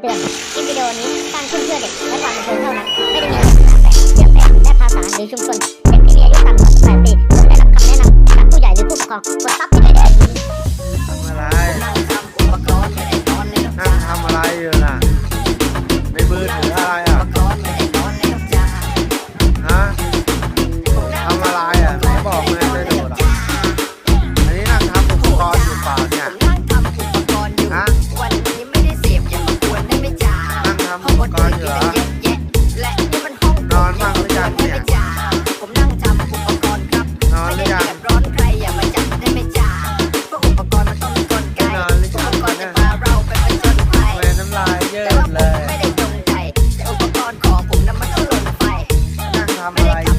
เตือนคลิปวิดีโอนี้สร้างขึ้นเพื่อเด็กและความบันเทิงเท่านั้น ไม่ได้มีเนื้อหาแฝงเสียและภาษาหรือชุมชน ครับเาผมนั่งจำอุปกรณ์ครับนอนหรือยัร้อนใครอย่ามาจับได้ไม่จ่าเพราะอุปกรณ์มัต้องมีกลไอุปกรณ์จะพาเราไปผจญภัยน้ำลายเยอเลยไม่ได้จงใจอุปกรณ์ของผมน้นมันต้องลไปนั่งทำ